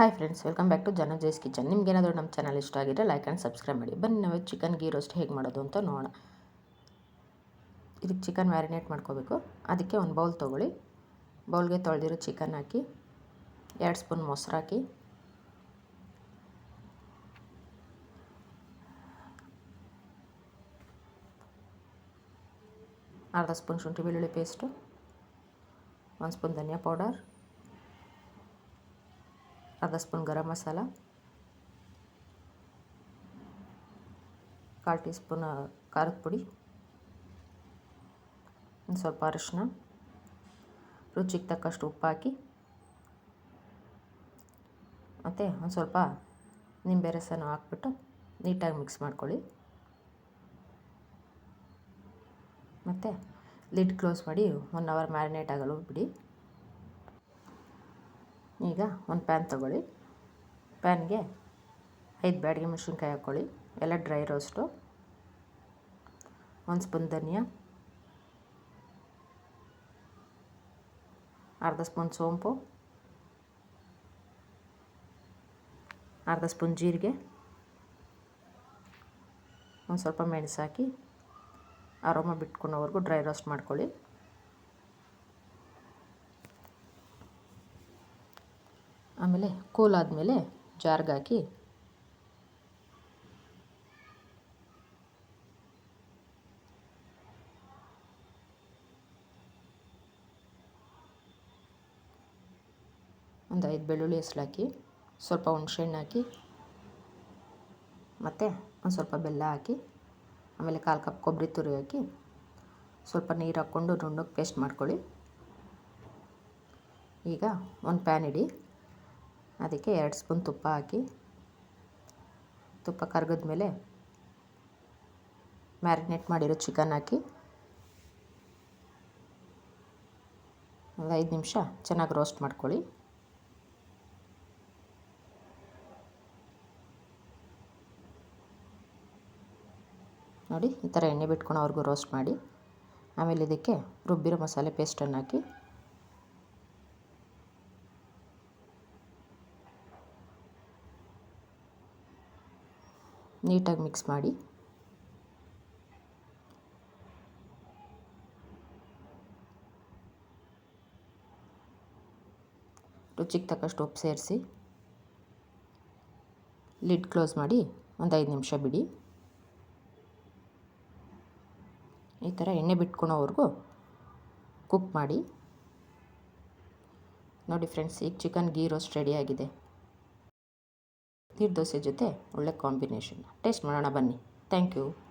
Hi friends welcome back to ಜನ ಜೈಸ್ kitchen ನಿಮ್ಗೇನಾದರೂ ನಮ್ಮ ಚಾನಲ್ ಇಷ್ಟ ಆಗಿದ್ರೆ ಲೈಕ್ ಆ್ಯಂಡ್ ಸಬ್ಸ್ಕ್ರೈಬ್ ಮಾಡಿ. ಬನ್ನಿ ನಾವು ಚಿಕನ್ ಗೀ ರೋಸ್ಟ್ ಹೇಗೆ ಮಾಡೋದು ಅಂತ ನೋಡೋಣ. ಇದಕ್ಕೆ ಚಿಕನ್ ಮ್ಯಾರಿನೇಟ್ ಮಾಡ್ಕೋಬೇಕು. ಅದಕ್ಕೆ ಒಂದು ಬೌಲ್ ತೊಗೊಳ್ಳಿ. ಬೌಲ್ಗೆ ತೊಳೆದಿರೋ ಚಿಕನ್ ಹಾಕಿ, ಎರಡು ಸ್ಪೂನ್ ಮೊಸರು ಹಾಕಿ. ಅರ್ಧ ಸ್ಪೂನ್ ಶುಂಠಿ ಬೆಳ್ಳುಳ್ಳಿ ಪೇಸ್ಟು ಒಂದು ಸ್ಪೂನ್ ಧನಿಯಾ ಪೌಡರ್ ಅರ್ಧ ಸ್ಪೂನ್ ಗರಂ ಮಸಾಲ, ಕಾಲು ಟೀ ಸ್ಪೂನ್ ಖಾರದ ಪುಡಿ, ಒಂದು ಸ್ವಲ್ಪ ಅರಿಶಿನ ರುಚಿಗೆ ತಕ್ಕಷ್ಟು ಉಪ್ಪು ಹಾಕಿ, ಮತ್ತು ಒಂದು ಸ್ವಲ್ಪ ನಿಂಬೆ ರಸನೂ ಹಾಕ್ಬಿಟ್ಟು ನೀಟಾಗಿ ಮಿಕ್ಸ್ ಮಾಡ್ಕೊಳ್ಳಿ. ಮತ್ತು ಲಿಡ್ ಕ್ಲೋಸ್ ಮಾಡಿ ಒನ್ ಅವರ್ ಮ್ಯಾರಿನೇಟ್ ಆಗಲು ಬಿಡಿ. ಈಗ ಒಂದು ಪ್ಯಾನ್ ತೊಗೊಳ್ಳಿ. ಪ್ಯಾನ್ಗೆ ಐದು ಬ್ಯಾಡಿಗೆ ಮೆಣಸಿನ್ಕಾಯಿ ಹಾಕ್ಕೊಳ್ಳಿ. ಎಲ್ಲ ಡ್ರೈ ರೋಸ್ಟು. ಒಂದು ಸ್ಪೂನ್ ಧನಿಯಾ. ಅರ್ಧ ಸ್ಪೂನ್ ಸೋಂಪು. ಅರ್ಧ ಸ್ಪೂನ್ ಜೀರಿಗೆ. ಒಂದು ಸ್ವಲ್ಪ ಮೆಣಸು ಹಾಕಿ. ಅರೋಮ ಬಿಟ್ಕೊಳೋವರೆಗೂ ಡ್ರೈ ರೋಸ್ಟ್ ಮಾಡ್ಕೊಳ್ಳಿ. ಆಮೇಲೆ ಕೂಲಾದಮೇಲೆ ಜಾರ್ಗಾಕಿ ಒಂದು ಐದು ಬೆಳ್ಳುಳ್ಳಿ ಹೆಸರು ಹಾಕಿ, ಸ್ವಲ್ಪ ಹುಣ್ಸೆಹಣ್ಣು ಹಾಕಿ, ಮತ್ತು ಒಂದು ಸ್ವಲ್ಪ ಬೆಲ್ಲ ಹಾಕಿ, ಆಮೇಲೆ ಕಾಲು ಕಪ್ ಕೊಬ್ಬರಿ ತುರಿ ಹಾಕಿ ಸ್ವಲ್ಪ ನೀರು ಹಾಕ್ಕೊಂಡು ನುಣ್ಣಗೆ ಪೇಸ್ಟ್ ಮಾಡ್ಕೊಳ್ಳಿ. ಈಗ ಒಂದು ಪ್ಯಾನ್ ಇಡಿ. ಅದಕ್ಕೆ ಎರಡು ಸ್ಪೂನ್ ತುಪ್ಪ ಹಾಕಿ, ತುಪ್ಪ ಕರಗಿದ ಮೇಲೆ ಮ್ಯಾರಿನೇಟ್ ಮಾಡಿರೋ ಚಿಕನ್ ಹಾಕಿ ಒಂದು ಐದು ನಿಮಿಷ ಚೆನ್ನಾಗಿ ರೋಸ್ಟ್ ಮಾಡ್ಕೊಳ್ಳಿ. ನೋಡಿ, ಈ ಥರ ಎಣ್ಣೆ ಬಿಟ್ಕೊಂಡು ಅವ್ರಿಗೂ ರೋಸ್ಟ್ ಮಾಡಿ. ಆಮೇಲೆ ಇದಕ್ಕೆ ರುಬ್ಬಿರೋ ಮಸಾಲೆ ಪೇಸ್ಟನ್ನು ಹಾಕಿ. ನೀಟಾಗಿ ಮಿಕ್ಸ್ ಮಾಡಿ. ರುಚಿಗೆ ತಕ್ಕಷ್ಟು ಉಪ್ಪು ಸೇರಿಸಿ. ಲಿಡ್ ಕ್ಲೋಸ್ ಮಾಡಿ ಒಂದು ಐದು ನಿಮಿಷ ಬಿಡಿ. ಈ ಥರ ಎಣ್ಣೆ ಬಿಟ್ಕೊಳೋವರೆಗೂ ಕುಕ್ ಮಾಡಿ. ನೋಡಿ ಫ್ರೆಂಡ್ಸ್, ಈಗ ಚಿಕನ್ ಗೀ ರೋಸ್ಟ್ ರೆಡಿಯಾಗಿದೆ ನೀರು ದೋಸೆ ಜೊತೆ ಒಳ್ಳೆ ಕಾಂಬಿನೇಷನ್ ಟೇಸ್ಟ್ ಮಾಡೋಣ ಬನ್ನಿ. Thank you